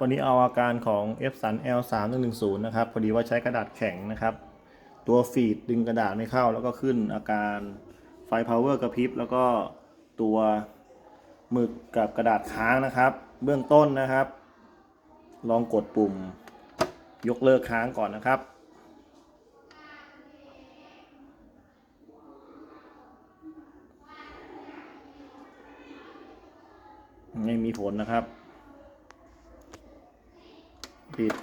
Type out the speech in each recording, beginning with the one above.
วันนี้เอาอาการของ f สัน L 3 1 1 0นะครับ พอดีว่าใช้กระดาษแข็งนะครับ ตัวฟีดดึงกระดาษไม่เข้า แล้วก็ขึ้นอาการไฟ power กระพริบ แล้วก็ตัวหมึกกับกระดาษค้างนะครับ เบื้องต้นนะครับ ลองกดปุ่มยกเลิกค้างก่อนนะครับไม่มีผลนะครับ ปิด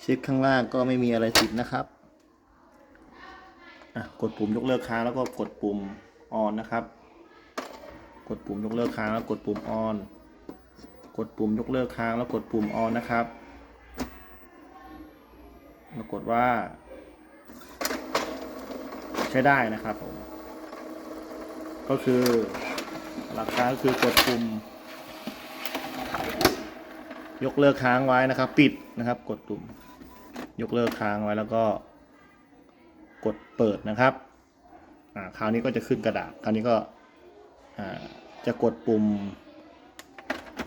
เช็คข้างล่างก็ไม่มีอะไรติดนะครับอะกดปุ่มยกเลิกค้างแล้วก็กดปุ่มออนนะครับ กดปุ่มยกเลิกค้างแล้วกดปุ่มออน กดปุ่มยกเลิกค้างแล้วกดปุ่มออนนะครับปรากฏว่า ใช้ได้นะครับผมก็คือหลักการก็คือกดปุ่ม ยกเลิกค้างไว้นะครับ ปิดนะครับ กดปุ่ม ยกเลิกค้างไว้แล้วก็ กดเปิดนะครับอ่าคราวนี้ก็จะขึ้นกระดาษคราวนี้ก็อ่าจะกดปุ่ม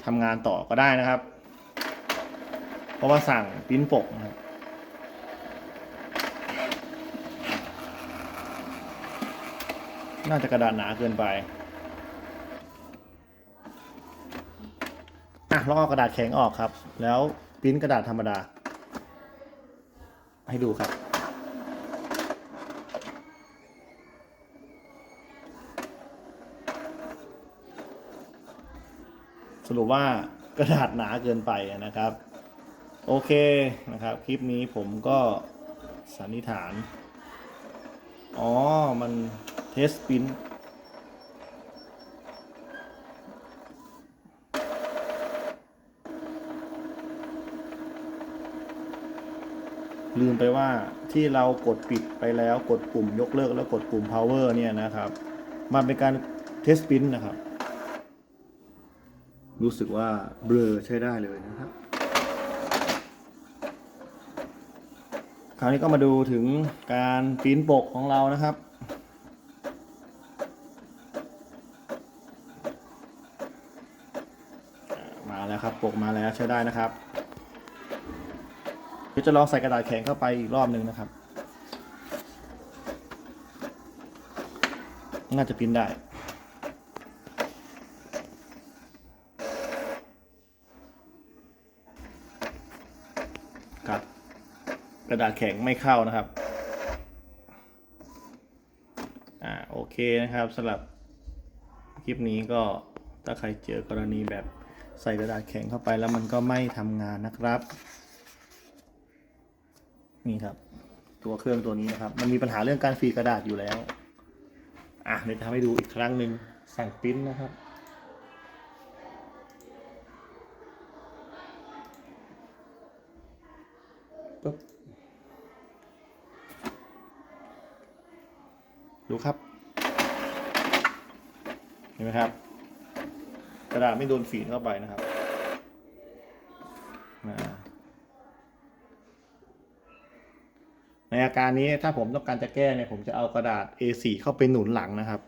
ทำงานต่อก็ได้นะครับ เพราะว่าสั่งปิ้นปกนะครับ น่าจะกระดาษหนาเกินไปอะลองเอากระดาษแข็งออกครับ แล้วปริ้นกระดาษธรรมดา ให้ดูครับ สรุปว่ากระดาษหนาเกินไปนะครับ โอเคนะครับ คลิปนี้ผมก็สันนิษฐาน อ๋อ มัน เทสปินลืมไปว่าที่เรากดปิดไปแล้วกดปุ่มยกเลิกแล้วกดปุ่ม power เนี่ยนะครับ มันเป็นการเทสปินนะครับ รู้สึกว่าเบลอใช้ได้เลยนะครับ คราวนี้ก็มาดูถึงการปิ้นปกของเรานะครับ มา แล้วครับปกมาแล้วใช้ได้นะครับเดี๋ยวจะลองใส่กระดาษแข็งเข้าไปอีกรอบหนึ่งนะครับ น่าจะปริ้นได้ครับกระดาษแข็งไม่เข้านะครับ อ่าโอเคนะครับสำหรับคลิปนี้ก็ถ้าใครเจอกรณีแบบ ใส่กระดาษแข็งเข้าไปแล้วมันก็ไม่ทำงานนะครับ นี่ครับ ตัวเครื่องตัวนี้นะครับ มันมีปัญหาเรื่องการฟีกระดาษอยู่แล้วอะเดี๋ยวจะทำให้ดูอีกครั้งหนึ่งสั่งปริ้นนะครับปึ๊บดูครับ เห็นไหมครับ กระดาษไม่โดนฝีนเข้าไปนะครับในอาการนี้ถ้าผมต้องการจะแก้เนี่ยผมจะเอากระดาษ A4 เข้าไปหนุนหลังนะครับ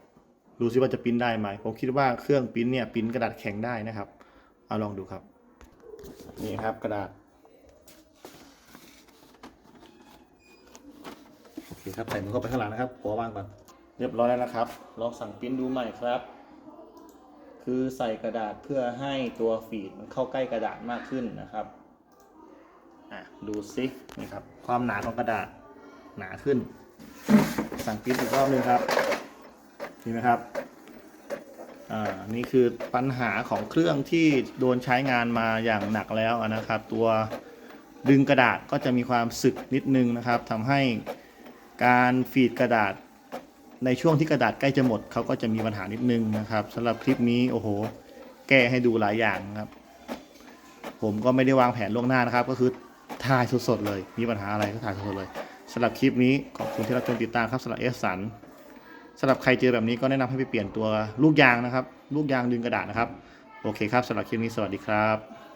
ดูซิว่าจะปิ้นได้ไหม ผมคิดว่าเครื่องปิ้นเนี่ยปิ้นกระดาษแข็งได้นะครับเอาลองดูครับ นี่ครับกระดาษโอเคครับใส่มือเข้าไปข้างหลังนะครับหัววางก่อนเรียบร้อยแล้วนะครับ ลองสั่งปิ้นดูใหม่ครับ คือใส่กระดาษเพื่อให้ตัวฟีดมันเข้าใกล้กระดาษมากขึ้นนะครับอะดูซินี่ครับ ความหนาของกระดาษหนาขึ้น สั่งปริ้นอีกรอบหนึงครับเห็นไหมครับอ่านี่คือปัญหาของเครื่องที่โดนใช้งานมาอย่างหนักแล้วนะครับ ตัวดึงกระดาษก็จะมีความสึกนิดนึงนะครับทำให้การฟีดกระดาษ ในช่วงที่กระดาษใกล้จะหมดเขาก็จะมีปัญหานิดนึงนะครับสำหรับคลิปนี้โอ้โห แก้ให้ดูหลายอย่างครับ ผมก็ไม่ได้วางแผนล่วงหน้านะครับ ก็คือถ่ายสดๆเลย มีปัญหาอะไรก็ถ่ายสดๆเลยสำหรับคลิปนี้ขอบคุณที่รับชมติดตามครับสำหรับเอสสันสำหรับใครเจอแบบนี้ก็แนะนำให้ไปเปลี่ยนตัวลูกยางนะครับ ลูกยางดึงกระดาษนะครับ โอเคครับสำหรับคลิปนี้สวัสดีครับ